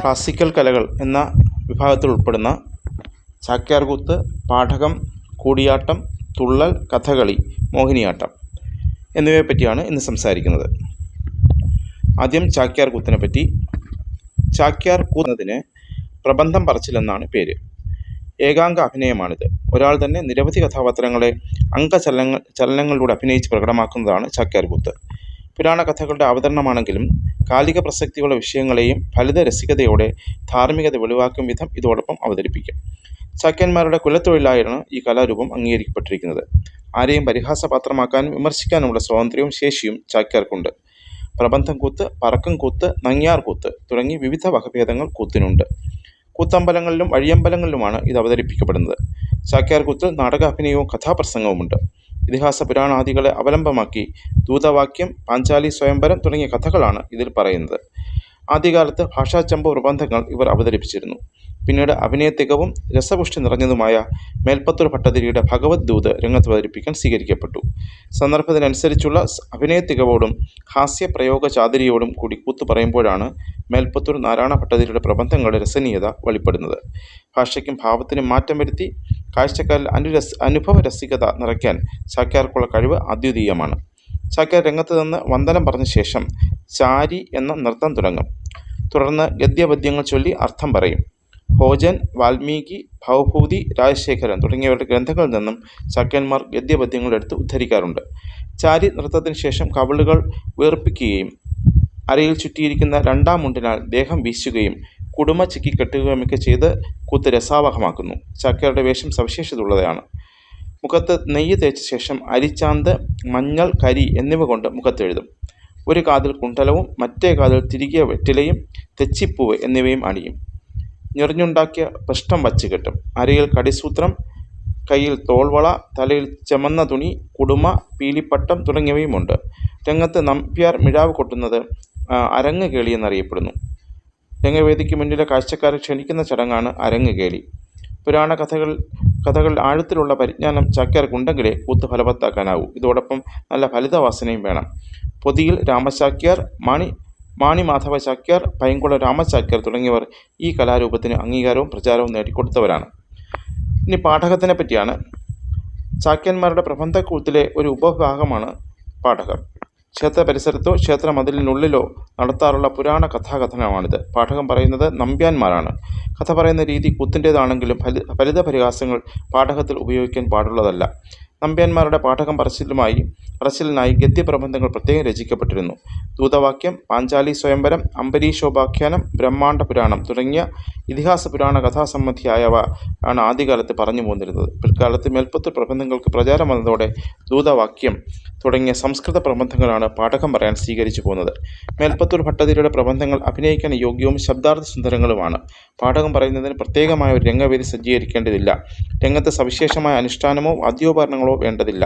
Classical കലകൾ എന്ന വിഭാഗത്തിൽ ഉൾപ്പെടുന്ന ചാക്യാർകൂത്ത് പാഠകം കൂടിയാട്ടം തുള്ളൽ കഥകളി മോഹിനിയാട്ടം എന്നിവയെ പറ്റിയാണ് ഇന്ന് സംസാരിക്കുന്നത്. ആദ്യം ചാക്യാർ കൂത്തിനെ പറ്റി ചാക്യാർ കൂത്തുന്നതിന് പ്രബന്ധം പറച്ചിലെന്നാണ് പേര്. ഏകാംഗ അഭിനയമാണിത്. ഒരാൾ തന്നെ നിരവധി കഥാപാത്രങ്ങളെ അംഗചലനങ്ങൾ ചലനങ്ങളിലൂടെ അഭിനയിച്ച് പ്രകടമാക്കുന്നതാണ് ചാക്യാർ കൂത്ത് പുരാണ കഥകളുടെ അവതരണമാണെങ്കിലും കാലിക പ്രസക്തിയുള്ള വിഷയങ്ങളെയും ഫലിത രസികതയോടെ ധാർമ്മികത വെളിവാക്കും വിധം ഇതോടൊപ്പം അവതരിപ്പിക്കും. ചാക്യന്മാരുടെ കുലത്തൊഴിലായാണ് ഈ കലാരൂപം അംഗീകരിക്കപ്പെട്ടിരിക്കുന്നത്. ആരെയും പരിഹാസപാത്രമാക്കാനും വിമർശിക്കാനുമുള്ള സ്വാതന്ത്ര്യവും ശേഷിയും ചാക്യാർക്കുണ്ട്. പ്രബന്ധം കൂത്ത് പറക്കം കൂത്ത് നങ്ങിയാർ കൂത്ത് തുടങ്ങി വിവിധ വകഭേദങ്ങൾ കൂത്തിനുണ്ട്. കൂത്തമ്പലങ്ങളിലും വഴിയമ്പലങ്ങളിലുമാണ് ഇത് അവതരിപ്പിക്കപ്പെടുന്നത്. ചാക്യാർ കൂത്തിൽ നാടകാഭിനയവും കഥാപ്രസംഗവുമുണ്ട്. ഇതിഹാസ പുരാണാദികളെ അവലംബമാക്കി ദൂതവാക്യം പാഞ്ചാലി സ്വയംവരം തുടങ്ങിയ കഥകളാണ് ഇതിൽ പറയുന്നത്. ആദ്യകാലത്ത് ഭാഷാചമ്പ പ്രബന്ധങ്ങൾ ഇവർ അവതരിപ്പിച്ചിരുന്നു. പിന്നീട് അഭിനയത്തികവും രസപുഷ്ടി നിറഞ്ഞതുമായ മേൽപ്പത്തൂർ ഭട്ടതിരിയുടെ ഭഗവത് ദൂത് രംഗത്ത് അവതരിപ്പിക്കാൻ സ്വീകരിക്കപ്പെട്ടു. സന്ദർഭത്തിനനുസരിച്ചുള്ള അഭിനയത്തികവോടും ഹാസ്യപ്രയോഗ ചാതുരിയോടും കൂടി കൂത്തു പറയുമ്പോഴാണ് മേൽപ്പത്തൂർ നാരായണ ഭട്ടതിരിയുടെ പ്രബന്ധങ്ങളുടെ രസനീയത വെളിപ്പെടുന്നത്. ഭാഷയ്ക്കും ഭാവത്തിനും മാറ്റം വരുത്തി കാഴ്ചക്കാരിൽ അനുരസ് അനുഭവ രസികത നിറയ്ക്കാൻ ചാക്യാർക്കുള്ള കഴിവ് അദ്വിതീയമാണ്. ചാക്യാർ രംഗത്ത് നിന്ന് വന്ദനം പറഞ്ഞ ശേഷം ചാരി എന്ന നൃത്തം തുടങ്ങും. തുടർന്ന് ഗദ്യപദ്യങ്ങൾ ചൊല്ലി അർത്ഥം പറയും. ഭോജൻ വാൽമീകി ഭവഭൂതി രാജശേഖരൻ തുടങ്ങിയവരുടെ ഗ്രന്ഥങ്ങളിൽ നിന്നും ചാക്യന്മാർ ഗദ്യപദ്യങ്ങൾ എടുത്ത് ഉദ്ധരിക്കാറുണ്ട്. ചാരി നൃത്തത്തിന് ശേഷം കവിളുകൾ വീർപ്പിക്കുകയും അരയിൽ ചുറ്റിയിരിക്കുന്ന രണ്ടാം മുണ്ടിനാൽ ദേഹം വീശുകയും കുടുമ ചിക്കി കെട്ടുകയുമൊക്കെ ചെയ്ത് കൂത്ത് രസാവഹമാക്കുന്നു. ചാക്യാരുടെ വേഷം സവിശേഷതയുള്ളതാണ്. മുഖത്ത് നെയ്യ് തേച്ച ശേഷം അരിച്ചാന്ത് മഞ്ഞൾ കരി എന്നിവ കൊണ്ട് മുഖത്തെഴുതും ഒരു കാതിൽ കുണ്ടലവും മറ്റേ കാതിൽ തിരികെ വെറ്റിലയും തെച്ചിപ്പൂവ് എന്നിവയും അണിയും. ഞെറിഞ്ഞുണ്ടാക്കിയ പൃഷ്ഠം വച്ച് കെട്ടും. അരയിൽ കടിസൂത്രം കയ്യിൽ തോൾവള തലയിൽ ചെമന്ന തുണി കുടുമ പീലിപ്പട്ടം തുടങ്ങിയവയുമുണ്ട്. രംഗത്ത് നമ്പ്യാർ മിഴാവ് കൊട്ടുന്നത് അരങ്ങ് കേളി എന്നറിയപ്പെടുന്നു രംഗവേദിക്ക് മുന്നിലെ കാഴ്ചക്കാരെ ക്ഷണിക്കുന്ന ചടങ്ങാണ് അരങ്ങുകേലി. പുരാണ കഥകൾ കഥകൾ ആഴത്തിലുള്ള പരിജ്ഞാനം ചാക്യാർക്കുണ്ടെങ്കിലേ കൂത്ത് ഫലവത്താക്കാനാവൂ. ഇതോടൊപ്പം നല്ല ഫലിതവാസനയും വേണം. പൊതിയിൽ രാമചാക്യാർ മാണി മാണി മാധവ ചാക്യാർ പൈങ്കുളം രാമചാക്യാർ തുടങ്ങിയവർ ഈ കലാരൂപത്തിന് അംഗീകാരവും പ്രചാരവും നേടിക്കൊടുത്തവരാണ്. ഇനി പാഠകത്തിനെ പറ്റിയാണ് ചാക്യന്മാരുടെ പ്രബന്ധക്കൂത്തിലെ ഒരു ഉപഭാഗമാണ് പാഠകർ ക്ഷേത്ര പരിസരത്തോ ക്ഷേത്ര മതിലിനുള്ളിലോ നടത്താറുള്ള പുരാണ കഥാകഥനമാണിത്. പാഠകം പറയുന്നത് നമ്പ്യാന്മാരാണ്. കഥ പറയുന്ന രീതി കുത്തിന്റേതാണെങ്കിലും ഫലി ഫലിത പരിഹാസങ്ങൾ പാഠകത്തിൽ ഉപയോഗിക്കാൻ പാടുള്ളതല്ല. നമ്പ്യാന്മാരുടെ പാഠകം പറച്ചിലുമായി പറച്ചിലിനായി ഗദ്യപ്രബന്ധങ്ങൾ പ്രത്യേകം രചിക്കപ്പെട്ടിരുന്നു. ദൂതവാക്യം പാഞ്ചാലി സ്വയംവരം അംബരീഷോപാഖ്യാനം ബ്രഹ്മാണ്ഡ പുരാണം തുടങ്ങിയ ഇതിഹാസ പുരാണ കഥാസംബന്ധിയായവ ആണ് ആദ്യകാലത്ത് പറഞ്ഞു പോന്നിരുന്നത്. പിൽക്കാലത്ത് മേൽപ്പത്തൂർ പ്രബന്ധങ്ങൾക്ക് പ്രചാരം വന്നതോടെ ദൂതവാക്യം തുടങ്ങിയ സംസ്കൃത പ്രബന്ധങ്ങളാണ് പാഠകം പറയാൻ സ്വീകരിച്ചു പോകുന്നത് മേൽപ്പത്തൂർ ഭട്ടതിരിയുടെ പ്രബന്ധങ്ങൾ അഭിനയിക്കാൻ യോഗ്യവും ശബ്ദാർത്ഥ സുന്ദരങ്ങളുമാണ്. പാഠകം പറയുന്നതിന് പ്രത്യേകമായ ഒരു രംഗവേദി സജ്ജീകരിക്കേണ്ടതില്ല. രംഗത്ത് സവിശേഷമായ അനുഷ്ഠാനമോ വാദ്യോപകരണങ്ങളോ വേണ്ടതില്ല.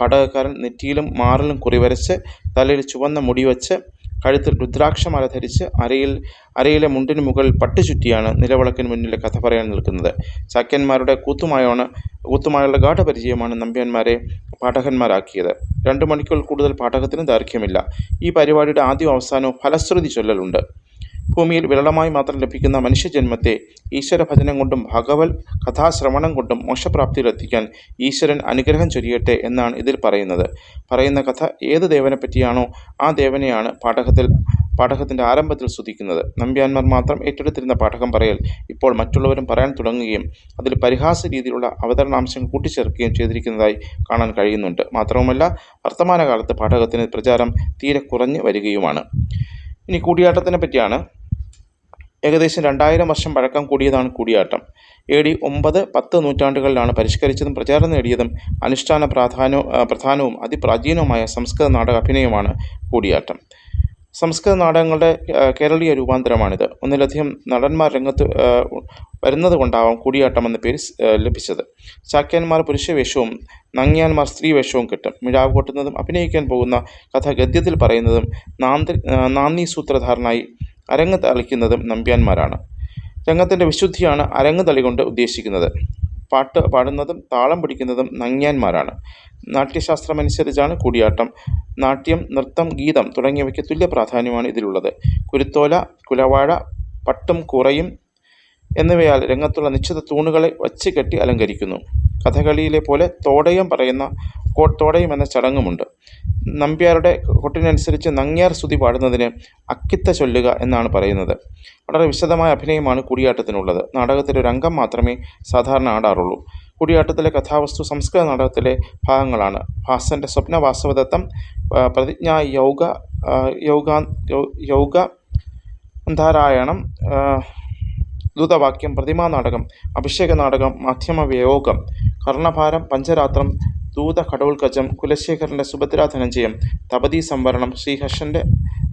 പാഠകക്കാരൻ നെറ്റിയിലും മാറിലും കുറിവരച്ച് തലയിൽ ചുവന്ന മുടി വച്ച് കഴുത്തിൽ രുദ്രാക്ഷമാല ധരിച്ച് അരയിൽ അരയിലെ മുണ്ടിന് മുകളിൽ പട്ടുചുറ്റിയാണ് നിലവിളക്കിന് മുന്നിലെ കഥ പറയാൻ നിൽക്കുന്നത്. ചാക്യന്മാരുടെ കൂത്തുമായാണ് കൂത്തുമായുള്ള ഗാഠപരിചയമാണ് നമ്പ്യാന്മാരെ പാഠകന്മാരാക്കിയത്. രണ്ടു മണിക്കൂർ കൂടുതൽ പാഠകത്തിന് ദൈർഘ്യമില്ല. ഈ പരിപാടിയുടെ ആദ്യവും അവസാനവും ഫലശ്രുതി ചൊല്ലലുണ്ട്. ഭൂമിയിൽ വിരളമായി മാത്രം ലഭിക്കുന്ന മനുഷ്യജന്മത്തെ ഈശ്വരഭജനം കൊണ്ടും ഭഗവത് കഥാശ്രവണം കൊണ്ടും മോക്ഷപ്രാപ്തിയിലെത്തിക്കാൻ ഈശ്വരൻ അനുഗ്രഹം ചൊരിയട്ടെ എന്നാണ് ഇതിൽ പറയുന്നത്. പറയുന്ന കഥ ഏത് ദേവനെ പറ്റിയാണോ ആ ദേവനെയാണ് പാഠകത്തിൽ പാഠകത്തിന്റെ ആരംഭത്തിൽ സ്തുതിക്കുന്നത്. നമ്പ്യാന്മാർ മാത്രം ഏറ്റെടുത്തിരുന്ന പാഠകം പറയൽ ഇപ്പോൾ മറ്റുള്ളവരും പറയാൻ തുടങ്ങുകയും അതിൽ പരിഹാസ രീതിയിലുള്ള അവതരണാംശങ്ങൾ കൂട്ടിച്ചേർക്കുകയും ചെയ്തിരിക്കുന്നതായി കാണാൻ കഴിയുന്നുണ്ട്. മാത്രവുമല്ല വർത്തമാനകാലത്ത് പാഠകത്തിന് പ്രചാരം തീരെ കുറഞ്ഞു വരികയുമാണ്. ഇനി കൂടിയാട്ടത്തിനെ പറ്റിയാണ് ഏകദേശം രണ്ടായിരം വർഷം പഴക്കം കൂടിയതാണ് കൂടിയാട്ടം. എ ഡി ഒമ്പത് പത്ത് നൂറ്റാണ്ടുകളിലാണ് പരിഷ്കരിച്ചതും പ്രചാരം നേടിയതും അനുഷ്ഠാന പ്രാധാന്യ പ്രധാനവും അതിപ്രാചീനവുമായ സംസ്കൃത നാടക അഭിനയമാണ് കൂടിയാട്ടം. സംസ്കൃത നാടകങ്ങളുടെ കേരളീയ രൂപാന്തരമാണിത്. ഒന്നിലധികം നടന്മാർ രംഗത്ത് വരുന്നത് കൊണ്ടാവാം കൂടിയാട്ടം എന്ന പേര് ലഭിച്ചത്. ചാക്യാന്മാർ പുരുഷവേഷവും നങ്ങ്യാന്മാർ സ്ത്രീവേഷവും കിട്ടും. മിഴാവ് കൊട്ടുന്നതും അഭിനയിക്കാൻ പോകുന്ന കഥ ഗദ്യത്തിൽ പറയുന്നതും നാന്തി ആ, നാന്ദി സൂത്രധാരനായി അരങ്ങ് തളിക്കുന്നതും നമ്പ്യാന്മാരാണ്. രംഗത്തിന്റെ വിശുദ്ധിയാണ് അരങ്ങ് തളി കൊണ്ട് ഉദ്ദേശിക്കുന്നത്. പാട്ട് പാടുന്നതും താളം പിടിക്കുന്നതും നങ്ങ്യാന്മാരാണ്. നാട്യശാസ്ത്രമനുസരിച്ചാണ് കൂടിയാട്ടം. നാട്യം നൃത്തം ഗീതം തുടങ്ങിയവയ്ക്ക് തുല്യ പ്രാധാന്യമാണ് ഇതിലുള്ളത്. കുരുത്തോല കുലവാഴ പട്ടും കുറയും എന്നിവയാൽ രംഗത്തുള്ള നിശ്ചിത തൂണുകളെ വച്ച് കെട്ടി അലങ്കരിക്കുന്നു. കഥകളിയിലെ പോലെ തോടയം പറയുന്ന തോടയം എന്ന ചടങ്ങുമുണ്ട്. നമ്പ്യാരുടെ കൊട്ടിനനുസരിച്ച് നങ്ങ്യാർ സ്തുതി പാടുന്നതിന് അക്കിത്ത ചൊല്ലുക എന്നാണ് പറയുന്നത്. വളരെ വിശദമായ അഭിനയമാണ് കൂടിയാട്ടത്തിനുള്ളത്. നാടകത്തിലെ ഒരു അംഗം മാത്രമേ സാധാരണ ആടാറുള്ളൂ. കൂടിയാട്ടത്തിലെ കഥാവസ്തു സംസ്കൃത നാടകത്തിലെ ഭാഗങ്ങളാണ്. ഭാസന്റെ സ്വപ്ന വാസവദത്തം ആ, പ്രതിജ്ഞ യൗഗ യൗഗ യൗഗാ യൗഗ ധാരായണം ആ, ദൂതവാക്യം പ്രതിമാ നാടകം അഭിഷേക നാടകം മാധ്യമ വിയോഗം കർണഭാരം പഞ്ചരാത്രം ദൂത കടവുൽക്കജം കുലശേഖരന്റെ സുഭദ്രാ ധനഞ്ജയം തപതി സംവരണം ശ്രീഹർഷന്റെ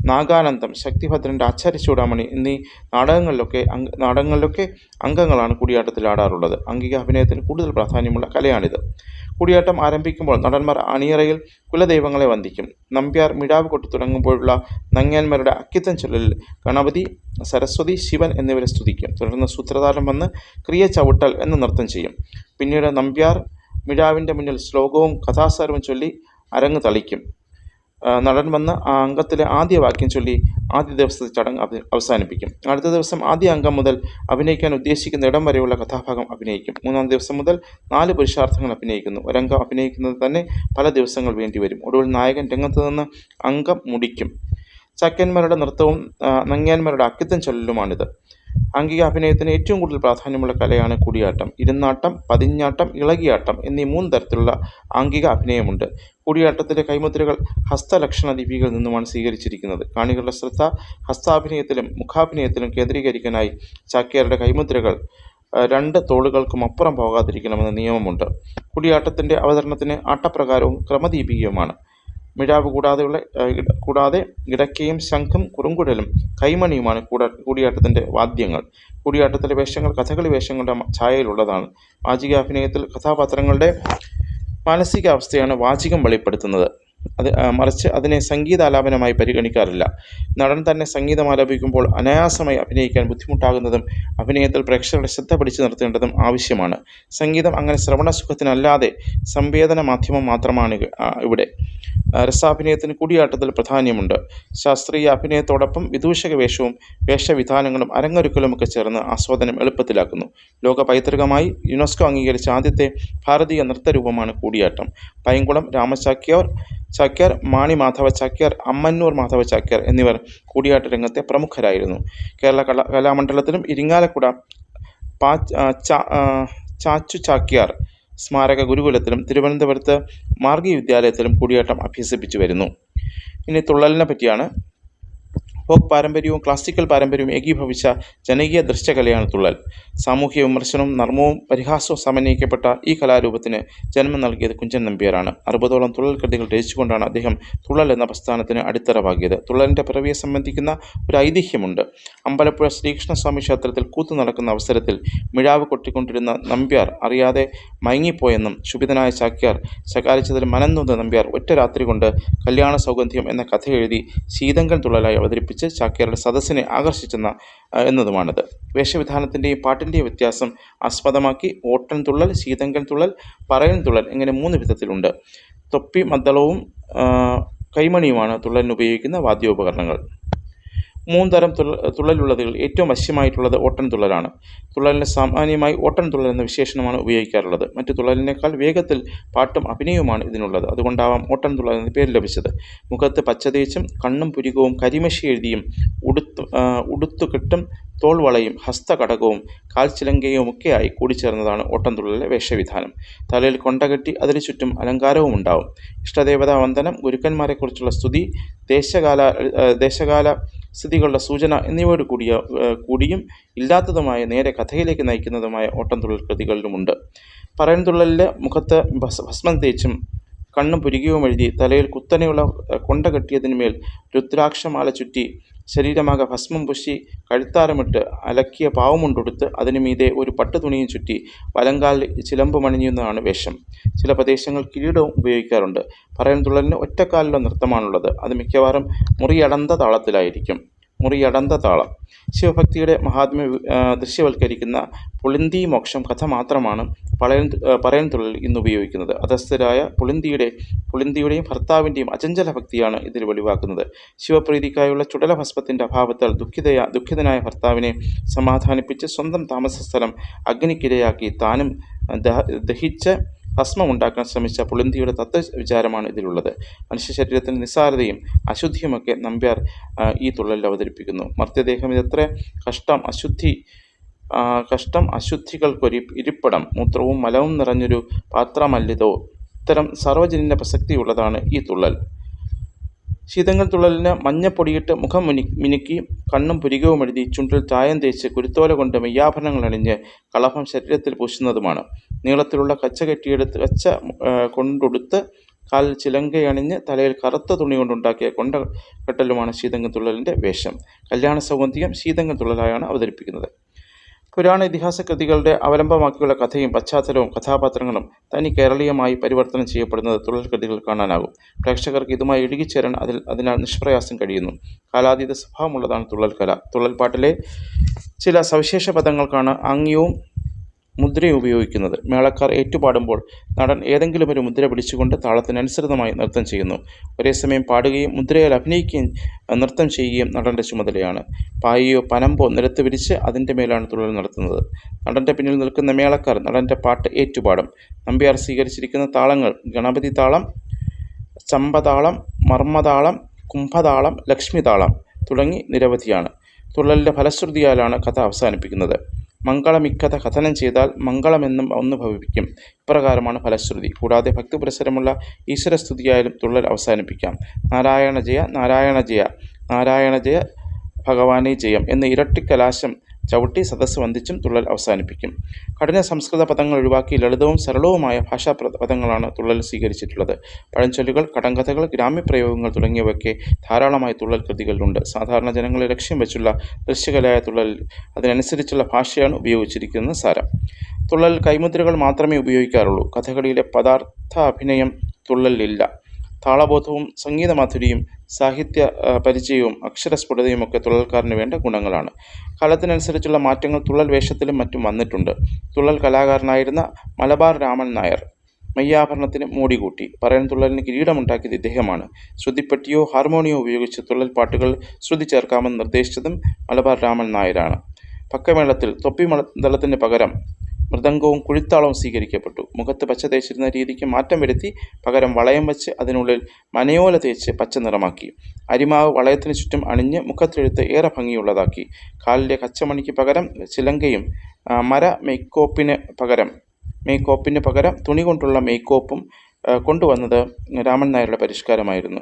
നാഗാനന്ദം ശക്തിഭദ്രന്റെ ചൂടാമണി എന്നീ നാടകങ്ങളിലൊക്കെ അംഗ നാടകങ്ങളിലൊക്കെ അംഗങ്ങളാണ് കൂടിയാട്ടത്തിൽ ആടാറുള്ളത്. അംഗിക അഭിനയത്തിന് കൂടുതൽ പ്രാധാന്യമുള്ള കലയാണിത്. കൂടിയാട്ടം ആരംഭിക്കുമ്പോൾ നടന്മാർ അണിയറയിൽ കുലദൈവങ്ങളെ വന്ദിക്കും. നമ്പ്യാർ മിടാവ് കൊട്ടി തുടങ്ങുമ്പോഴുള്ള നങ്ങ്യാന്മാരുടെ അക്കിത്തം ചൊല്ലലിൽ ഗണപതി സരസ്വതി ശിവൻ എന്നിവരെ സ്തുതിക്കും. തുടർന്ന് സൂത്രധാരം വന്ന് ക്രിയ ചവിട്ടൽ എന്ന് നൃത്തം ചെയ്യും. പിന്നീട് നമ്പ്യാർ മിഴാവിന്റെ മുന്നിൽ ശ്ലോകവും കഥാസാരവും ചൊല്ലി അരങ്ങ് തളിക്കും. നടൻ വന്ന് ആ അംഗത്തിലെ ആദ്യ വാക്യം ചൊല്ലി ആദ്യ ദിവസത്തെ ചടങ്ങ് അവസാനിപ്പിക്കും. അടുത്ത ദിവസം ആദ്യ അംഗം മുതൽ അഭിനയിക്കാൻ ഉദ്ദേശിക്കുന്ന ഇടം വരെയുള്ള കഥാഭാഗം അഭിനയിക്കും. മൂന്നാം ദിവസം മുതൽ നാല് പുരുഷാർത്ഥങ്ങൾ അഭിനയിക്കുന്നു. ഒരംഗം അഭിനയിക്കുന്നത് തന്നെ പല ദിവസങ്ങൾ വേണ്ടിവരും. ഒടുവിൽ നായകൻ രംഗത്ത് നിന്ന് അംഗം മുടിക്കും. ചക്കന്മാരുടെ നൃത്തവും നങ്ങ്യാന്മാരുടെ അക്കിത്തം ചൊല്ലലുമാണിത്. അംഗിക അഭിനയത്തിന് ഏറ്റവും കൂടുതൽ പ്രാധാന്യമുള്ള കലയാണ് കൂടിയാട്ടം. ഇരുന്നാട്ടം പതിഞ്ഞാട്ടം ഇളകിയാട്ടം എന്നീ മൂന്ന് തരത്തിലുള്ള ആംഗിക അഭിനയമുണ്ട്. കൂടിയാട്ടത്തിലെ കൈമുദ്രകൾ ഹസ്തലക്ഷണ ലിപികളിൽ നിന്നുമാണ് സ്വീകരിച്ചിരിക്കുന്നത്. കാണികളുടെ ശ്രദ്ധ ഹസ്താഭിനയത്തിലും മുഖാഭിനയത്തിലും കേന്ദ്രീകരിക്കാനായി ചാക്യാരുടെ കൈമുദ്രകൾ രണ്ട് തോളുകൾക്കും അപ്പുറം പോകാതിരിക്കണമെന്ന നിയമമുണ്ട്. കൂടിയാട്ടത്തിന്റെ അവതരണത്തിന് ആട്ടപ്രകാരവും ക്രമദീപികയുമാണ്. മിഴാവ് കൂടാതെയുള്ള കൂടാതെ ഇടയ്ക്കയും ശംഖും കുറുങ്കുഴലും കൈമണിയുമാണ് കൂടാ കൂടിയാട്ടത്തിന്റെ വാദ്യങ്ങൾ. കൂടിയാട്ടത്തിലെ വേഷങ്ങൾ കഥകളി വേഷങ്ങളുടെ ഛായയിലുള്ളതാണ്. വാചികാഭിനയത്തിൽ കഥാപാത്രങ്ങളുടെ മാനസികാവസ്ഥയാണ് വാചികം വെളിപ്പെടുത്തുന്നത്. അത് മറിച്ച് അതിനെ സംഗീതാലാപനമായി പരിഗണിക്കാറില്ല. നടൻ തന്നെ സംഗീതം ആലപിക്കുമ്പോൾ അനായാസമായി അഭിനയിക്കാൻ ബുദ്ധിമുട്ടാകുന്നതും അഭിനയത്തിൽ പ്രേക്ഷകരുടെ ശ്രദ്ധ പിടിച്ചു നിർത്തേണ്ടതും ആവശ്യമാണ്. സംഗീതം അങ്ങനെ ശ്രവണസുഖത്തിനല്ലാതെ സംവേദന മാധ്യമം മാത്രമാണ് ഇവിടെ. രസാഭിനയത്തിന് കൂടിയാട്ടത്തിൽ പ്രാധാന്യമുണ്ട്. ശാസ്ത്രീയ അഭിനയത്തോടൊപ്പം വിദൂഷക വേഷവും വേഷവിധാനങ്ങളും അരങ്ങൊരുക്കലുമൊക്കെ ചേർന്ന് ആസ്വാദനം എളുപ്പത്തിലാക്കുന്നു. ലോക പൈതൃകമായി യുനെസ്കോ അംഗീകരിച്ച ആദ്യത്തെ ഭാരതീയ നൃത്തരൂപമാണ് കൂടിയാട്ടം. പൈങ്കുളം രാമചാക്യാർ ചാക്യാർ മാണി മാധവ ചാക്യാർ അമ്മന്നൂർ മാധവ ചാക്യാർ എന്നിവർ കൂടിയാട്ട രംഗത്തെ പ്രമുഖരായിരുന്നു. കേരള കലാ കലാമണ്ഡലത്തിലും ഇരിങ്ങാലക്കുട പാ ചാച്ചു ചാക്യാർ സ്മാരക ഗുരുകുലത്തിലും തിരുവനന്തപുരത്ത് മാർഗി വിദ്യാലയത്തിലും കൂടിയാട്ടം അഭ്യസിപ്പിച്ചു വരുന്നു. ഇനി തുള്ളലിനെ പറ്റിയാണ് ഫോക്ക് പാരമ്പര്യവും ക്ലാസിക്കൽ പാരമ്പര്യവും ഏകീഭവിച്ച ജനകീയ ദൃശ്യകലയാണ് തുള്ളൽ. സാമൂഹ്യ വിമർശനവും നർമ്മവും പരിഹാസവും സമന്വയിക്കപ്പെട്ട ഈ കലാരൂപത്തിന് ജന്മം നൽകിയത് കുഞ്ചൻ നമ്പ്യാരാണ്. അറുപതോളം തുള്ളൽ കൃതികൾ രചിച്ചുകൊണ്ടാണ് അദ്ദേഹം തുള്ളൽ എന്ന പ്രസ്ഥാനത്തിന് അടിത്തറ പാകിയത് തുള്ളലിന്റെ പിറവിയെ സംബന്ധിക്കുന്ന ഒരു ഐതിഹ്യമുണ്ട്. അമ്പലപ്പുഴ ശ്രീകൃഷ്ണസ്വാമി ക്ഷേത്രത്തിൽ കൂത്തു നടക്കുന്ന അവസരത്തിൽ മിഴാവ് കൊട്ടിക്കൊണ്ടിരുന്ന നമ്പ്യാർ അറിയാതെ മയങ്ങിപ്പോയെന്നും ശുഭിതനായ ചാക്യാർ ശകാരിച്ചതിൽ മനംനൊന്ത നമ്പ്യാർ ഒറ്റ രാത്രി കൊണ്ട് കല്യാണ സൗഗന്ധ്യം എന്ന കഥ എഴുതി ശീതങ്കൻ തുള്ളലായി അവതരിപ്പിച്ച്. ചാക്യാരുടെ സദസ്സിനെ ആകർഷിച്ചെന്ന എന്നതുമാണിത്. വേഷവിധാനത്തിന്റെയും പാട്ടിന്റെയും വ്യത്യാസം ആസ്പദമാക്കി ഓട്ടൻ തുള്ളൽ ശീതങ്കൻ തുള്ളൽ പറയൻ തുള്ളൽ ഇങ്ങനെ മൂന്ന് വിധത്തിലുണ്ട്. തൊപ്പി മദ്ദളവും കൈമണിയുമാണ് തുള്ളലിന് ഉപയോഗിക്കുന്ന വാദ്യോപകരണങ്ങൾ. മൂന്ന് തരം തുള്ള തുള്ളലുള്ളതിൽ ഏറ്റവും വശ്യമായിട്ടുള്ളത് ഓട്ടൻ തുള്ളലാണ്. തുള്ളലിന് സാമാന്യമായി ഓട്ടൻ തുള്ളൽ എന്ന വിശേഷണമാണ് ഉപയോഗിക്കാറുള്ളത്. മറ്റു തുള്ളലിനേക്കാൾ വേഗത്തിൽ പാട്ടും അഭിനയവുമാണ് ഇതിനുള്ളത്. അതുകൊണ്ടാവാം ഓട്ടൻ തുള്ളൽ എന്ന പേര് ലഭിച്ചത്. മുഖത്ത് പച്ച തേച്ചും കണ്ണും പുരികവും കരിമശി എഴുതിയും ഉടുത്തു ഉടുത്തുകെട്ടും തോൾവളയും ഹസ്തകടകവും കാൽച്ചിലങ്കയുമൊക്കെയായി കൂടിച്ചേർന്നതാണ് ഓട്ടംതുള്ളലിലെ വേഷവിധാനം. തലയിൽ കൊണ്ടകെട്ടി അതിനു ചുറ്റും അലങ്കാരവും ഉണ്ടാവും. ഇഷ്ടദേവതാ വന്ദനം ഗുരുക്കന്മാരെക്കുറിച്ചുള്ള സ്തുതി ദേശകാല ദേശകാല സ്ഥിതികളുടെ സൂചന എന്നിവയോട് കൂടിയ കൂടിയും ഇല്ലാത്തതുമായ നേരെ കഥയിലേക്ക് നയിക്കുന്നതുമായ ഓട്ടംതുള്ളൽ കൃതികളിലുമുണ്ട്. പറയൻതുള്ളലിലെ മുഖത്ത് ഭസ് ഭസ്മം തേച്ചും കണ്ണും പുരികവും എഴുതി തലയിൽ കുത്തനെയുള്ള കൊണ്ട കെട്ടിയതിന്മേൽ രുദ്രാക്ഷമാല ചുറ്റി ശരീരമാകെ ഭസ്മം പുശി കഴുത്താരമിട്ട് അലക്കിയ പാവമുണ്ടുടുത്ത് അതിനു മീതെ ഒരു പട്ടുതുണിയും ചുറ്റി വലങ്കാൽ ചിലമ്പ് മണിഞ്ഞുന്നതാണ് വേഷം. ചില പ്രദേശങ്ങൾ കിരീടവും ഉപയോഗിക്കാറുണ്ട്. പറയൻ പറയുന്നതുള്ളലിന് ഒറ്റക്കാലിലുള്ള നൃത്തമാണുള്ളത്. അത് മിക്കവാറും മുറിയടന്ത താളത്തിലായിരിക്കും. മുറിയടന്ത താളം. ശിവഭക്തിയുടെ മഹാത്മ്യ ദൃശ്യവൽക്കരിക്കുന്ന പുളിന്തി മോക്ഷം കഥ മാത്രമാണ് പളയൻ പറയൻ തുള്ളിൽ ഇന്ന് ഉപയോഗിക്കുന്നത്. അധസ്ഥരായ പുളിന്തിയുടെ പുളിന്തിയുടെയും ഭർത്താവിന്റെയും അചഞ്ചല ഭക്തിയാണ് ഇതിൽ വെളിവാക്കുന്നത്. ശിവപ്രീതിക്കായുള്ള ചുടലഭസ്മത്തിന്റെ അഭാവത്താൽ ദുഃഖിതയ ദുഃഖിതനായ ഭർത്താവിനെ സമാധാനിപ്പിച്ച് സ്വന്തം താമസസ്ഥലം അഗ്നിക്കിരയാക്കി താനും ദഹ ദഹിച്ച് ഭസ്മമുണ്ടാക്കാൻ ശ്രമിച്ച പുളിന്തിയുടെ തത്വ വിചാരമാണ് ഇതിലുള്ളത്. മനുഷ്യ ശരീരത്തിന്റെ നിസ്സാരതയും അശുദ്ധിയുമൊക്കെ നമ്പ്യാർ ഈ തുള്ളലിൽ അവതരിപ്പിക്കുന്നു. മർത്യദേഹം ഇതെത്ര? കഷ്ടം അശുദ്ധി കഷ്ടം അശുദ്ധികൾക്കൊരു ഇരിപ്പിടം. മൂത്രവും മലവും നിറഞ്ഞൊരു പാത്രമല്ലിതോ. ഇത്തരം സർവജനിന്റെ പ്രസക്തിയുള്ളതാണ് ഈ തുള്ളൽ. ശീതങ്ങൾ തുള്ളലിന് മഞ്ഞപ്പൊടിയിട്ട് മുഖം മുനി മിനുക്കി കണ്ണും പുരികവും എഴുതി ചുണ്ടിൽ ചായം തേച്ച് കുരുത്തോല കൊണ്ട് മെയ്യാഭരണങ്ങൾ അണിഞ്ഞ് കളഭം ശരീരത്തിൽ പൂശുന്നതുമാണ്. നീളത്തിലുള്ള കച്ച കെട്ടിയെടുത്ത് കച്ച കൊണ്ടുടുത്ത് കാലിൽ ചിലങ്കയണിഞ്ഞ് തലയിൽ കറുത്ത തുണി കൊണ്ടുണ്ടാക്കിയ കൊണ്ട കെട്ടലുമാണ് ശീതങ്ങൾ തുള്ളലിന്റെ വേഷം. കല്യാണ സൗഗന്ധികം ശീതങ്ങൾ തുള്ളലായാണ് അവതരിപ്പിക്കുന്നത്. പുരാണ ഇതിഹാസ കൃതികളുടെ അവലംബമാക്കിയുള്ള കഥയും പശ്ചാത്തലവും കഥാപാത്രങ്ങളും തനി കേരളീയമായി പരിവർത്തനം ചെയ്യപ്പെടുന്നത് തുള്ളൽ കൃതികൾ കാണാനാകും. പ്രേക്ഷകർക്ക് ഇതുമായി ഇഴുകിച്ചേരാൻ അതിൽ അതിനാൽ നിഷ്പ്രയാസം കഴിയുന്നു. കാലാതീത സ്വഭാവമുള്ളതാണ് തുള്ളൽ കല. തുള്ളൽ പാട്ടിലെ ചില സവിശേഷ പദങ്ങൾക്കാണ് ആംഗ്യവും മുദ്രയും ഉപയോഗിക്കുന്നത്. മേളക്കാർ ഏറ്റുപാടുമ്പോൾ നടൻ ഏതെങ്കിലും ഒരു മുദ്ര പിടിച്ചുകൊണ്ട് താളത്തിനനുസൃതമായി നൃത്തം ചെയ്യുന്നു. ഒരേ സമയം പാടുകയും മുദ്രയിൽ അഭിനയിക്കുകയും നൃത്തം ചെയ്യുകയും നടന്റെ ചുമതലയാണ്. പായയോ പനമ്പോ നിരത്ത് വിരിച്ച് അതിന്റെ മേലാണ് തുള്ളൽ നടത്തുന്നത്. നടന്റെ പിന്നിൽ നിൽക്കുന്ന മേളക്കാർ നടന്റെ പാട്ട് ഏറ്റുപാടും. നമ്പ്യാർ സ്വീകരിച്ചിരിക്കുന്ന താളങ്ങൾ ഗണപതി താളം ചമ്പതാളം മർമ്മതാളം കുംഭതാളം ലക്ഷ്മിതാളം തുടങ്ങി നിരവധിയാണ്. തുള്ളലിന്റെ ഫലശ്രുതിയാലാണ് കഥ അവസാനിപ്പിക്കുന്നത്. മംഗളമിക്കഥ കഥനം ചെയ്താൽ മംഗളമെന്നും ഒന്ന് ഭവിപ്പിക്കും. ഇപ്രകാരമാണ് ഫലശ്രുതി. കൂടാതെ ഭക്തിപുരസരമുള്ള ഈശ്വരസ്തുതിയായാലും തുള്ളൽ അവസാനിപ്പിക്കാം. നാരായണ ജയ നാരായണ ജയ നാരായണ ജയ ഭഗവാനെ ജയം എന്ന ഇരട്ടിക്കലാശം ചവിട്ടി സദസ്സ് വന്ദിച്ചും തുള്ളൽ അവസാനിപ്പിക്കും. കഠിന സംസ്കൃത പദങ്ങൾ ഒഴിവാക്കി ലളിതവും സരളവുമായ ഭാഷാ പദങ്ങളാണ് തുള്ളൽ സ്വീകരിച്ചിട്ടുള്ളത്. പഴഞ്ചൊല്ലുകൾ കടങ്കഥകൾ ഗ്രാമ്യപ്രയോഗങ്ങൾ തുടങ്ങിയവയൊക്കെ ധാരാളമായി തുള്ളൽ കൃതികളിലുണ്ട്. സാധാരണ ജനങ്ങളെ ലക്ഷ്യം വെച്ചുള്ള ദൃശ്യകലയായ തുള്ളൽ അതിനനുസരിച്ചുള്ള ഭാഷയാണ് ഉപയോഗിച്ചിരിക്കുന്നത് സാരം. തുള്ളൽ കൈമുദ്രകൾ മാത്രമേ ഉപയോഗിക്കാറുള്ളൂ. കഥകളിയിലെ പദാർത്ഥ അഭിനയം തുള്ളലിലില്ല താളബോധവും സംഗീതമാധുരിയും സാഹിത്യ പരിചയവും അക്ഷരസ്ഫുടതയും ഒക്കെ തുള്ളൽക്കാരന് വേണ്ട ഗുണങ്ങളാണ്. കാലത്തിനനുസരിച്ചുള്ള മാറ്റങ്ങൾ തുള്ളൽ വേഷത്തിലും മറ്റും വന്നിട്ടുണ്ട്. തുള്ളൽ കലാകാരനായിരുന്ന മലബാർ രാമൻ നായർ മയ്യാഭരണത്തിന് മോടി കൂട്ടി പറയാൻ തുള്ളലിന് കിരീടമുണ്ടാക്കിയത് ഇദ്ദേഹമാണ്. ശ്രുതിപ്പെട്ടിയോ ഹാർമോണിയോ ഉപയോഗിച്ച് തുള്ളൽ പാട്ടുകൾ ശ്രുതി ചേർക്കാമെന്ന് നിർദ്ദേശിച്ചതും മലബാർ രാമൻ നായരാണ്. പക്കമേളത്തിൽ തൊപ്പി മളദളത്തിന് പകരം മൃദംഗവും കുഴിത്താളവും സ്വീകരിക്കപ്പെട്ടു. മുഖത്ത് പച്ച തേച്ചിരുന്ന രീതിക്ക് മാറ്റം വരുത്തി പകരം വളയം വെച്ച് അതിനുള്ളിൽ മനയോല തേച്ച് പച്ച നിറമാക്കി. അരിമാവ് വളയത്തിന് ചുറ്റും അണിഞ്ഞ് മുഖത്തെഴുത്ത് ഏറെ ഭംഗിയുള്ളതാക്കി. കാലിലെ കച്ചമണിക്ക് പകരം ചിലങ്കയും മര മേക്കോപ്പിന് പകരം മേക്കോപ്പിന് പകരം തുണി കൊണ്ടുള്ള മെയ്ക്കോപ്പും ആ, കൊണ്ടുവന്നത് രാമൻ നായരുടെ പരിഷ്കാരമായിരുന്നു.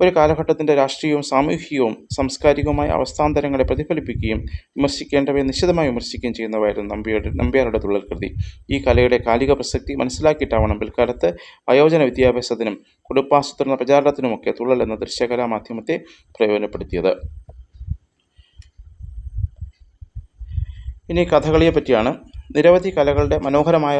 ഒരു കാലഘട്ടത്തിന്റെ രാഷ്ട്രീയവും സാമൂഹികവും സാംസ്കാരികവുമായ അവസ്ഥാന്തരങ്ങളെ പ്രതിഫലിപ്പിക്കുകയും വിമർശിക്കേണ്ടവയെ നിശ്ചിതമായി വിമർശിക്കുകയും ചെയ്യുന്നവയായിരുന്നു നമ്പിയുടെ നമ്പ്യാരുടെ തുള്ളൽ കൃതി ഈ കലയുടെ കാലിക പ്രസക്തി മനസ്സിലാക്കിയിട്ടാവണം പിൽക്കാലത്ത് വയോജന വിദ്യാഭ്യാസത്തിനും കുടുംബാസൂത്രണ പ്രചാരണത്തിനുമൊക്കെ തുള്ളൽ എന്ന ദൃശ്യകലാ മാധ്യമത്തെ പ്രയോജനപ്പെടുത്തിയത്. ഇനി കഥകളിയെ പറ്റിയാണ് നിരവധി കലകളുടെ മനോഹരമായ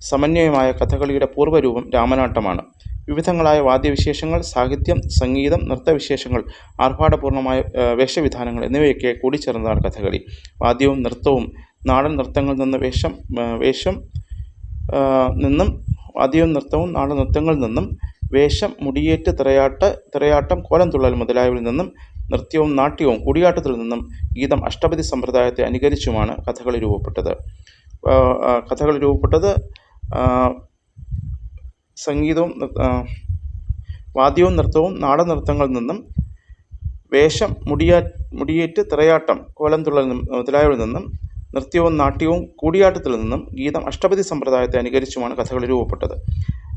സമന്വയമായ കഥകളിയുടെ പൂർവരൂപം രാമനാട്ടമാണ്. വിവിധങ്ങളായ വാദ്യവിശേഷങ്ങൾ സാഹിത്യം സംഗീതം നൃത്തവിശേഷങ്ങൾ ആർഭാടപൂർണമായ വേഷവിധാനങ്ങൾ എന്നിവയൊക്കെ കൂടിച്ചേർന്നതാണ് കഥകളി. വാദ്യവും നൃത്തവും നാടൻ നൃത്തങ്ങളിൽ നിന്ന് വേഷം വേഷം നിന്നും വാദ്യവും നൃത്തവും നാടൻ നൃത്തങ്ങളിൽ നിന്നും വേഷം മുടിയേറ്റ് തിറയാട്ട് തിറയാട്ടം കോലം തുള്ളൽ മുതലായവയിൽ നിന്നും നൃത്യവും നാട്യവും കൂടിയാട്ടത്തിൽ നിന്നും ഗീതം അഷ്ടപതി സമ്പ്രദായത്തെ അനുകരിച്ചുമാണ് കഥകളി രൂപപ്പെട്ടത്. കഥകളി രൂപപ്പെട്ടത് സംഗീതവും വാദ്യവും നൃത്തവും നാടൻ നൃത്തങ്ങളിൽ നിന്നും വേഷം മുടിയാ മുടിയേറ്റ് തിറയാട്ടം കോലം തുള്ളൽ നി- മുതലായവയിൽ നിന്നും നൃത്യവും നാട്യവും കൂടിയാട്ടത്തിൽ നിന്നും ഗീതം അഷ്ടപതി സമ്പ്രദായത്തെ അനുകരിച്ചുമാണ് കഥകളി രൂപപ്പെട്ടത്.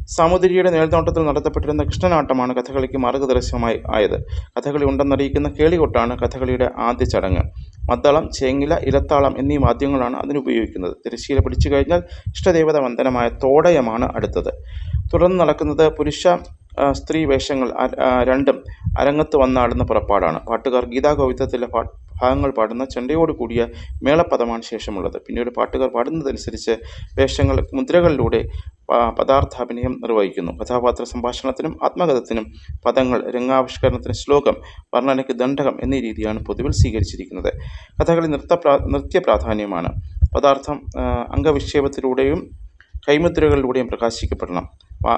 സാമൂതിരിയുടെ മേൽനോട്ടത്തിൽ നടത്തപ്പെട്ടിരുന്ന കൃഷ്ണനാട്ടമാണ് കഥകളിക്ക് മാർഗദർശനമായി ആയത്. കഥകളി ഉണ്ടെന്നറിയിക്കുന്ന കേളികൊട്ടാണ് കഥകളിയുടെ ആദ്യ ചടങ്ങ്. മദ്ദളം ചേങ്ങില ഇലത്താളം എന്നീ വാദ്യങ്ങളാണ് അതിനുപയോഗിക്കുന്നത് തിരശ്ശീല പിടിച്ചു കഴിഞ്ഞാൽ ഇഷ്ടദേവത വന്ദനമായ തോടയമാണ് അടുത്തത്. തുടർന്ന് നടക്കുന്നത് പുരുഷ സ്ത്രീ വേഷങ്ങൾ രണ്ടും അരങ്ങത്ത് വന്നാടുന്ന പുറപ്പാടാണ്. പാട്ടുകാർ ഗീതാഗോവിന്ദത്തിലെ പാ ഭാഗങ്ങൾ പാടുന്ന ചെണ്ടയോട് കൂടിയ മേളപ്പദമാണ് ശേഷമുള്ളത്. പിന്നീട് പാട്ടുകാർ പാടുന്നതനുസരിച്ച് വേഷങ്ങൾ മുദ്രകളിലൂടെ പദാർത്ഥാഭിനയം നിർവഹിക്കുന്നു. കഥാപാത്ര സംഭാഷണത്തിനും ആത്മകഥത്തിനും പദങ്ങൾ രംഗാവിഷ്കരണത്തിന് ശ്ലോകം വർണനയ്ക്ക് ദണ്ഡകം എന്നീ രീതിയാണ് പൊതുവിൽ സ്വീകരിച്ചിരിക്കുന്നത്. കഥകളി നൃത്ത നൃത്യ പ്രാധാന്യമാണ്. പദാർത്ഥം അംഗവിക്ഷേപത്തിലൂടെയും കൈമുദ്രകളിലൂടെയും പ്രകാശിക്കപ്പെടണം.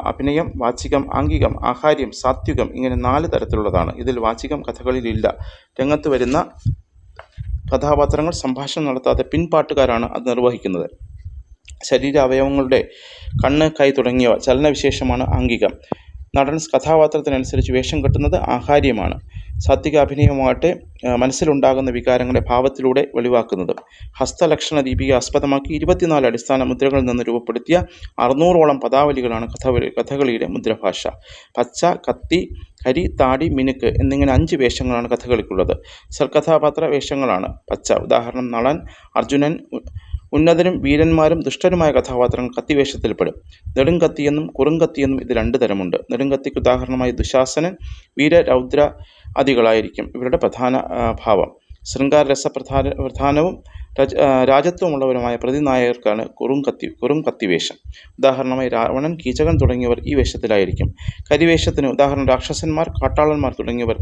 അഭിനയം വാചികം ആംഗികം ആഹാര്യം സാത്വികം ഇങ്ങനെ നാല് തരത്തിലുള്ളതാണ്. ഇതിൽ വാചികം കഥകളിലില്ല രംഗത്ത് വരുന്ന കഥാപാത്രങ്ങൾ സംഭാഷണം നടത്താതെ പിൻപാട്ടുകാരാണ് അത് നിർവഹിക്കുന്നത്. ശരീര അവയവങ്ങളുടെ കണ്ണ് കൈ തുടങ്ങിയവ ചലനവിശേഷമാണ് ആംഗികം. നടൻ കഥാപാത്രത്തിനനുസരിച്ച് വേഷം കെട്ടുന്നത് ആഹാര്യമാണ്. സാത്വിക അഭിനയമാകട്ടെ മനസ്സിലുണ്ടാകുന്ന വികാരങ്ങളെ ഭാവത്തിലൂടെ വെളിവാക്കുന്നത്. ഹസ്തലക്ഷണ ദീപിക ആസ്പദമാക്കി ഇരുപത്തിനാല് അടിസ്ഥാന മുദ്രകളിൽ നിന്ന് രൂപപ്പെടുത്തിയ അറുന്നൂറോളം പദാവലികളാണ് കഥകളി കഥകളിയുടെ മുദ്രഭാഷ. പച്ച കത്തി കരി താടി മിനുക്ക് എന്നിങ്ങനെ അഞ്ച് വേഷങ്ങളാണ് കഥകളിക്കുള്ളത്. സൽക്കഥാപാത്ര വേഷങ്ങളാണ് പച്ച. ഉദാഹരണം നളൻ അർജുനൻ ഉന്നതരും വീരന്മാരും ദുഷ്ടരുമായ കഥാപാത്രങ്ങൾ കത്തിവേഷത്തിൽപ്പെടും. നെടുങ്കത്തിയെന്നും കുറുങ്കത്തിയെന്നും ഇത് രണ്ട് തരമുണ്ട്. നെടുങ്കത്തിക്ക് ഉദാഹരണമായി ദുശാസനൻ വീരരൗദ്ര അതികളായിരിക്കും ഇവരുടെ പ്രധാന ഭാവം. ശൃംഗാര പ്രധാന പ്രധാനവും രാജത്വമുള്ളവരുമായ പ്രതിനായകർക്കാണ് കുറും കത്തി കുറും കത്തിവേഷം. ഉദാഹരണമായി രാവണൻ കീചകൻ തുടങ്ങിയവർ ഈ വേഷത്തിലായിരിക്കും. കരിവേഷത്തിന് ഉദാഹരണം രാക്ഷസന്മാർ കാട്ടാളന്മാർ തുടങ്ങിയവർ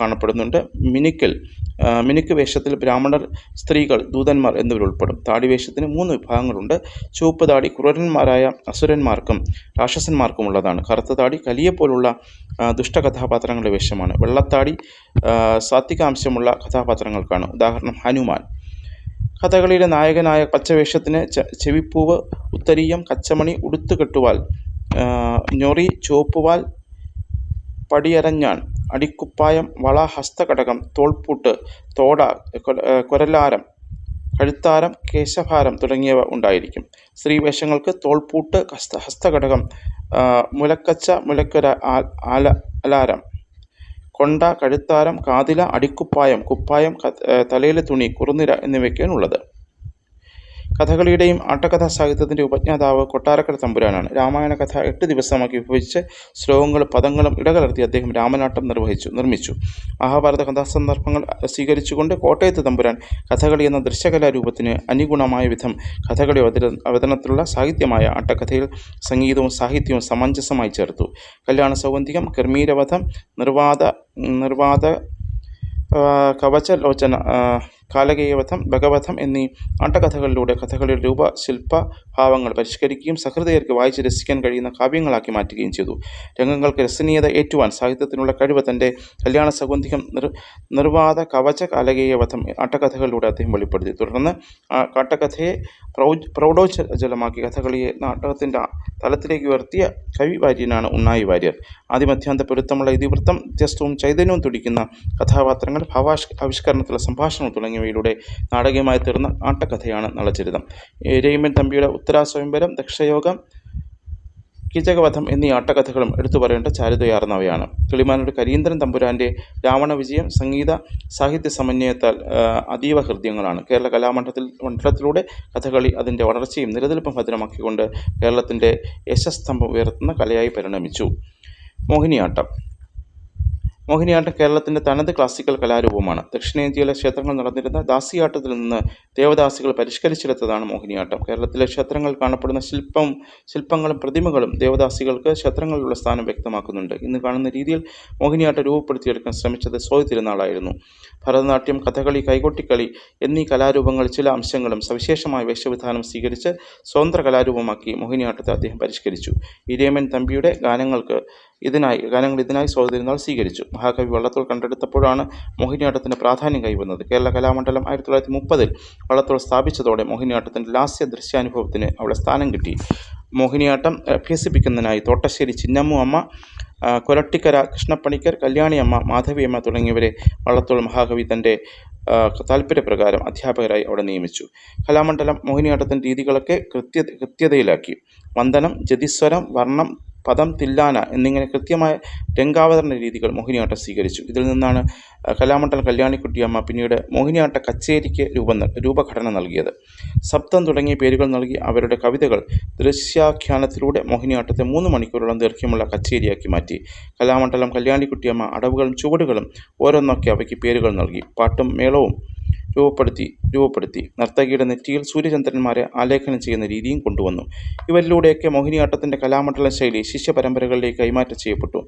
കാണപ്പെടുന്നുണ്ട്. മിനുക്കൽ മിനുക്ക് വേഷത്തിൽ ബ്രാഹ്മണർ സ്ത്രീകൾ ദൂതന്മാർ എന്നിവരുൾപ്പെടും താടി വേഷത്തിന് മൂന്ന് വിഭാഗങ്ങളുണ്ട്. ചുവപ്പ് താടി ക്രൂരന്മാരായ അസുരന്മാർക്കും രാക്ഷസന്മാർക്കും ഉള്ളതാണ് കറുത്ത താടി കലിയെപ്പോലുള്ള ദുഷ്ടകഥാപാത്രങ്ങളുടെ വേഷമാണ്. വെള്ളത്താടി സാത്വികാംശമുള്ള കഥാപാത്രങ്ങൾക്കാണ്. ഉദാഹരണം ഹനുമാൻ. കഥകളിയിലെ നായകനായ പച്ചവേഷത്തിന് ചെവിപ്പൂവ് ഉത്തരീയം കച്ചമണി ഉടുത്തുകെട്ടുവാൽ ഞൊറി ചുവപ്പുവാൽ പടിയരഞ്ഞാൺ അടിക്കുപ്പായം വള ഹസ്തകടകം തോൾപ്പൂട്ട് തോട കുരലാരം കഴുത്താരം കേശഭാരം തുടങ്ങിയവ ഉണ്ടായിരിക്കും. സ്ത്രീവേഷങ്ങൾക്ക് തോൾപ്പൂട്ട് ഹസ്ത ഹസ്തകടകം മുലക്കച്ച മുലക്കര ആല അലാരം കൊണ്ട കഴുത്താരം കാതില അടിക്കുപ്പായം കുപ്പായം തലയിലെ തുണി കുറുനിര എന്നിവയ്ക്കാണ് ഉള്ളത് കഥകളിയുടെയും ആട്ടക്കഥാ സാഹിത്യത്തിന്റെ ഉപജ്ഞാതാവ് കൊട്ടാരക്കര തമ്പുരാനാണ്. രാമായണ കഥ എട്ട് ദിവസമാക്കി വിഭജിച്ച് ശ്ലോകങ്ങളും പദങ്ങളും ഇടകലർത്തി അദ്ദേഹം രാമനാട്ടം നിർവഹിച്ചു നിർമ്മിച്ചു. മഹാഭാരത കഥാസന്ദർഭങ്ങൾ സ്വീകരിച്ചുകൊണ്ട് കോട്ടയത്ത് തമ്പുരാൻ കഥകളി എന്ന ദൃശ്യകലാരൂപത്തിന് അനുഗുണമായ വിധം കഥകളി അവതര അവതരണത്തിലുള്ള സാഹിത്യമായ ആട്ടക്കഥയിൽ സംഗീതവും സാഹിത്യവും സമഞ്ജസമായി ചേർത്തു. കല്യാണ സൗഗന്ധികം കർമ്മീരവധം നിർവാദ നിർവാദ കവച കവചലോചന കാലകേയവധം ഭഗവധം എന്നീ ആട്ടകഥകളിലൂടെ കഥകളിയുടെ രൂപ ശില്പ ഭാവങ്ങൾ പരിഷ്കരിക്കുകയും സഹൃദയർക്ക് വായിച്ച് രസിക്കാൻ കഴിയുന്ന കാവ്യങ്ങളാക്കി മാറ്റുകയും ചെയ്തു. രംഗങ്ങൾക്ക് രസനീയത ഏറ്റുവാൻ സാഹിത്യത്തിനുള്ള കഴിവ് തന്റെ കല്യാണ സൗഗന്ധികം നിർ നിർവാദ കവച കാലകേയവധം ആട്ടകഥകളിലൂടെ അദ്ദേഹം വെളിപ്പെടുത്തി. തുടർന്ന് ആട്ടകഥയെ പ്രൗ പ്രൗഢോജ്ജലമാക്കി കഥകളിയെ നാടകത്തിന്റെ തലത്തിലേക്ക് ഉയർത്തിയ കവി വാര്യനാണ് ഉണ്ണായി വാര്യർ. ആദ്യമധ്യാന്ത പൊരുത്തമുള്ള ഇതിവൃത്തം വ്യത്യസ്തവും ചൈതന്യവും തുടിക്കുന്ന കഥാപാത്രങ്ങൾ ഭാവാഷ് ആവിഷ്കരണത്തിലുള്ള സംഭാഷണം തുടങ്ങിയവയിലൂടെ നാടകീയമായി തീർന്ന ആട്ടക്കഥയാണ് നളചരിതം. രയിമൻ തമ്പിയുടെ ഉത്തരാസ്വയംവരം ദക്ഷയോഗം കീചകവധം എന്നീ ആട്ടകഥകളും എടുത്തു പറയേണ്ട ചാരുതയാർന്നവയാണ്. കിളിമാനൂർ കരീന്ദ്രൻ തമ്പുരാന്റെ രാവണ വിജയം സംഗീത സാഹിത്യ സമന്വയത്താൽ അതീവ ഹൃദ്യങ്ങളാണ്. കേരള കലാമണ്ഡലത്തിൽ മണ്ഡലത്തിലൂടെ കഥകളി അതിന്റെ വളർച്ചയും നിലനിൽപ്പും ഭദ്രമാക്കിക്കൊണ്ട് കേരളത്തിന്റെ യശസ്തംഭം ഉയർത്തുന്ന കലയായി പരിണമിച്ചു. മോഹിനിയാട്ടം. മോഹിനിയാട്ടം കേരളത്തിന്റെ തനത് ക്ലാസിക്കൽ കലാരൂപമാണ്. ദക്ഷിണേന്ത്യയിലെ ക്ഷേത്രങ്ങൾ നടന്നിരുന്ന ദാസിയാട്ടത്തിൽ നിന്ന് ദേവദാസികൾ പരിഷ്കരിച്ചെടുത്തതാണ് മോഹിനിയാട്ടം. കേരളത്തിലെ ക്ഷേത്രങ്ങൾ കാണപ്പെടുന്ന ശില്പം ശില്പങ്ങളും പ്രതിമകളും ദേവദാസികൾക്ക് ക്ഷേത്രങ്ങളിലുള്ള സ്ഥാനം വ്യക്തമാക്കുന്നുണ്ട്. ഇന്ന് കാണുന്ന രീതിയിൽ മോഹിനിയാട്ടം രൂപപ്പെടുത്തിയെടുക്കാൻ ശ്രമിച്ചത് സോയ് തിരുനാളായിരുന്നു. ഭരതനാട്യം കഥകളി കൈകൊട്ടിക്കളി എന്നീ കലാരൂപങ്ങൾ ചില അംശങ്ങളും സവിശേഷമായ വേഷവിധാനം സ്വീകരിച്ച് സ്വതന്ത്ര കലാരൂപമാക്കി മോഹിനിയാട്ടത്തെ അദ്ദേഹം പരിഷ്കരിച്ചു. ഇരേമൻ തമ്പിയുടെ ഗാനങ്ങൾക്ക് ഇതിനായി ഗാനങ്ങൾ ഇതിനായി സ്വാതന്ത്ര്യനാൾ സ്വീകരിച്ചു. മഹാകവി വള്ളത്തോൾ കണ്ടെടുത്തപ്പോഴാണ് മോഹിനിയാട്ടത്തിന് പ്രാധാന്യം കൈവന്നത്. കേരള കലാമണ്ഡലം ആയിരത്തി തൊള്ളായിരത്തി മുപ്പതിൽ വള്ളത്തോൾ സ്ഥാപിച്ചതോടെ മോഹിനിയാട്ടത്തിന്റെ ലാസ്യ ദൃശ്യാനുഭവത്തിന് അവിടെ സ്ഥാനം കിട്ടി. മോഹിനിയാട്ടം അഭ്യസിപ്പിക്കുന്നതിനായി തോട്ടശ്ശേരി ചിന്നമ്മു അമ്മ കൊരട്ടിക്കര കൃഷ്ണപ്പണിക്കർ കല്യാണിയമ്മ മാധവിയമ്മ തുടങ്ങിയവരെ വള്ളത്തോൾ മഹാകവി തന്റെ താല്പര്യപ്രകാരം അധ്യാപകരായി അവിടെ നിയമിച്ചു. കലാമണ്ഡലം മോഹിനിയാട്ടത്തിന്റെ രീതികളൊക്കെ കൃത്യ കൃത്യതയിലാക്കി. വന്ദനം ജതിസ്വരം വർണം പദം തില്ലാന എന്നിങ്ങനെ കൃത്യമായ രംഗാവതരണ രീതികൾ മോഹിനിയാട്ടം സ്വീകരിച്ചു. ഇതിൽ നിന്നാണ് കലാമണ്ഡലം കല്യാണിക്കുട്ടിയമ്മ പിന്നീട് മോഹിനിയാട്ട കച്ചേരിക്ക് രൂപം രൂപഘടന നൽകിയത്. സപ്തം തുടങ്ങിയ പേരുകൾ നൽകി അവരുടെ കവിതകൾ ദൃശ്യാഖ്യാനത്തിലൂടെ മോഹിനിയാട്ടത്തെ മൂന്ന് മണിക്കൂറോളം ദൈർഘ്യമുള്ള കച്ചേരിയാക്കി മാറ്റി. കലാമണ്ഡലം കല്യാണിക്കുട്ടിയമ്മ അടവുകളും ചുവടുകളും ഓരോന്നൊക്കെ അവയ്ക്ക് പേരുകൾ നൽകി. പാട്ടും മേളവും രൂപപ്പെടുത്തി രൂപപ്പെടുത്തി. നർത്തകിയുടെ നെറ്റിയിൽ സൂര്യചന്ദ്രന്മാരെ ആലേഖനം ചെയ്യുന്ന രീതിയും കൊണ്ടുവന്നു. ഇവരിലൂടെയൊക്കെ മോഹിനിയാട്ടത്തിന്റെ കലാമണ്ഡല ശൈലി ശിഷ്യ പരമ്പരകളിലേക്ക് കൈമാറ്റം ചെയ്യപ്പെട്ടു.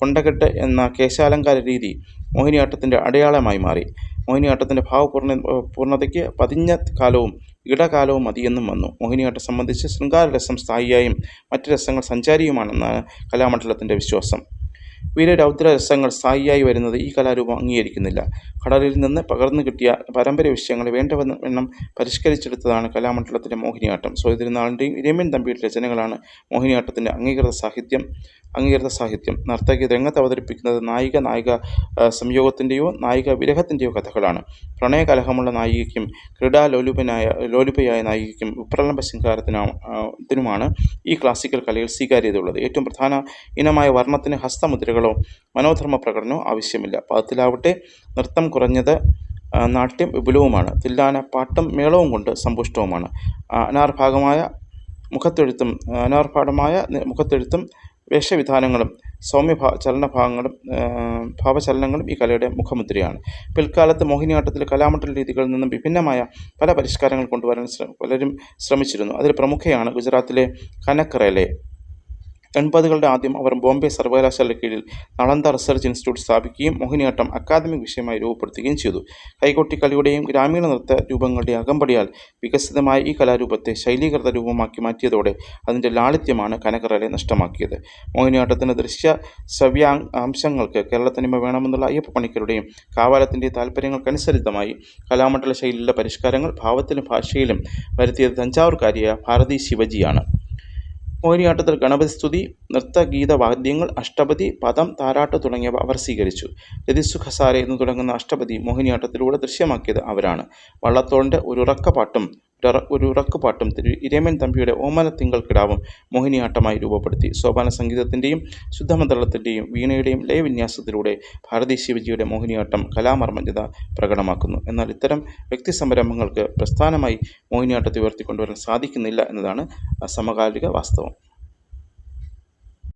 കൊണ്ടകെട്ട് എന്ന കേശാലങ്കാര രീതി മോഹിനിയാട്ടത്തിന്റെ അടയാളമായി മാറി. മോഹിനിയാട്ടത്തിന്റെ ഭാവപൂർണ പൂർണതയ്ക്ക് പതിഞ്ഞ കാലവും ഇടകാലവും മതിയെന്നും വന്നു. മോഹിനിയാട്ടം സംബന്ധിച്ച് ശൃംഗാരരസം സ്ഥായിയായും മറ്റ് രസങ്ങൾ സഞ്ചാരിയുമാണെന്നാണ് കലാമണ്ഡലത്തിന്റെ വിശ്വാസം. വീരരൗദ്ര രസങ്ങൾ സ്ഥായിയായി വരുന്നത് ഈ കലാരൂപം അംഗീകരിക്കുന്നില്ല. കടലിൽ നിന്ന് പകർന്നു കിട്ടിയ പാരമ്പര്യ വിഷയങ്ങളെ വേണ്ടവണ്ണം പരിഷ്കരിച്ചെടുത്തതാണ് കലാമണ്ഡലത്തിലെ മോഹിനിയാട്ടം. സോയതിരുനാളിന്റെയും രമ്യൻ തമ്പിയുടെ രചനകളാണ് മോഹിനിയാട്ടത്തിന്റെ അംഗീകൃത സാഹിത്യം അംഗീകൃത സാഹിത്യം. നർത്തകി രംഗത്ത് അവതരിപ്പിക്കുന്നത് നായിക നായിക സംയോഗത്തിന്റെയോ നായിക വിരഹത്തിന്റെയോ കഥകളാണ്. പ്രണയകലഹമുള്ള നായികയ്ക്കും ക്രീഡാലോലുപനായ ലോലുപയായ നായികയ്ക്കും വിപ്രലംബ ശൃംഗാരത്തിനുമാണ് ഈ ക്ലാസിക്കൽ കലയിൽ സ്വീകാര്യതയുള്ളത്. ഏറ്റവും പ്രധാന ഇനമായ വർണത്തിന് ഹസ്തമുദ്രകളോ മനോധർമ്മ പ്രകടനമോ ആവശ്യമില്ല. പദത്തിലാവട്ടെ നൃത്തം കുറഞ്ഞത് നാട്യം വിപുലവുമാണ്. തില്ലാന പാട്ടും മേളവും കൊണ്ട് സമ്പുഷ്ടവുമാണ്. അനാർഭാഗമായ മുഖത്തെഴുത്തും അനാർഭാടമായ മുഖത്തെഴുത്തും വേഷവിധാനങ്ങളും സൗമ്യ ഭാ ചലനഭാഗങ്ങളും ഭാവചലനങ്ങളും ഈ കലയുടെ മുഖമുദ്രയാണ്. പിൽക്കാലത്ത് മോഹിനിയാട്ടത്തിലെ കലാമണ്ഡല രീതികളിൽ നിന്നും വിഭിന്നമായ പല പരിഷ്കാരങ്ങൾ കൊണ്ടുവരാൻ പലരും ശ്രമിച്ചിരുന്നു. അതിൽ പ്രമുഖയാണ് ഗുജറാത്തിലെ കനക് റേലെ. എൺപതുകളുടെ ആദ്യം അവർ ബോംബെ സർവകലാശാലയ്ക്ക് കീഴിൽ നളന്ദ റിസർച്ച് ഇൻസ്റ്റിറ്റ്യൂട്ട് സ്ഥാപിക്കുകയും മോഹിനിയാട്ടം അക്കാദമിക് വിഷയമായി രൂപപ്പെടുത്തുകയും ചെയ്തു. കൈകൊട്ടിക്കളിയുടെയും ഗ്രാമീണ നൃത്ത രൂപങ്ങളുടെയും അകമ്പടിയാൽ വികസിതമായ ഈ കലാരൂപത്തെ ശൈലീകൃത രൂപമാക്കി മാറ്റിയതോടെ അതിന്റെ ലാളിത്യമാണ് കനകറലെ നഷ്ടമാക്കിയത്. മോഹിനിയാട്ടത്തിന്റെ ദൃശ്യ ശവ്യാംശങ്ങൾക്ക് അംശങ്ങൾക്ക് കേരളത്തനിമ വേണമെന്നുള്ള അയ്യപ്പ പണിക്കരുടെയും കാവാലത്തിന്റെ താല്പര്യങ്ങൾക്കനുസരിതമായി കലാമണ്ഡല ശൈലിയിലെ പരിഷ്കാരങ്ങൾ ഭാവത്തിലും ഭാഷയിലും വരുത്തിയത് തഞ്ചാവൂർക്കാരിയായ ഭാരതി ശിവജിയാണ്. മോഹിനിയാട്ടത്തിൽ നൃത്തഗീത വാദ്യങ്ങൾ അഷ്ടപതി പദം താരാട്ട് തുടങ്ങിയവ അവർ സ്വീകരിച്ചു. രതിസു ഖസാര എന്ന് തുടങ്ങുന്ന അഷ്ടപതി മോഹിനിയാട്ടത്തിലൂടെ ദൃശ്യമാക്കിയത് അവരാണ്. വള്ളത്തോളിന്റെ ഒരു ഉറക്കപ്പാട്ടും ഒരു- ഉറക്കുപാട്ടും തിരു ഇരേമൻ തമ്പിയുടെ ഓമന തിങ്കൾ കിടാവും മോഹിനിയാട്ടമായി രൂപപ്പെടുത്തി. സോപാന സംഗീതത്തിന്റെയും ശുദ്ധമന്ത്രത്തിന്റെയും വീണയുടെയും ലയവിന്യാസത്തിലൂടെ ഭാരതീയ ശിവജിയുടെ മോഹിനിയാട്ടം കലാമർമ്മജ്ഞത പ്രകടമാക്കുന്നു. എന്നാൽ ഇത്തരം വ്യക്തി സംരംഭങ്ങൾക്ക് പ്രസ്ഥാനമായി മോഹിനിയാട്ടത്തെ ഉയർത്തിക്കൊണ്ടുവരാൻ സാധിക്കുന്നില്ല എന്നതാണ് സമകാലിക വാസ്തവം.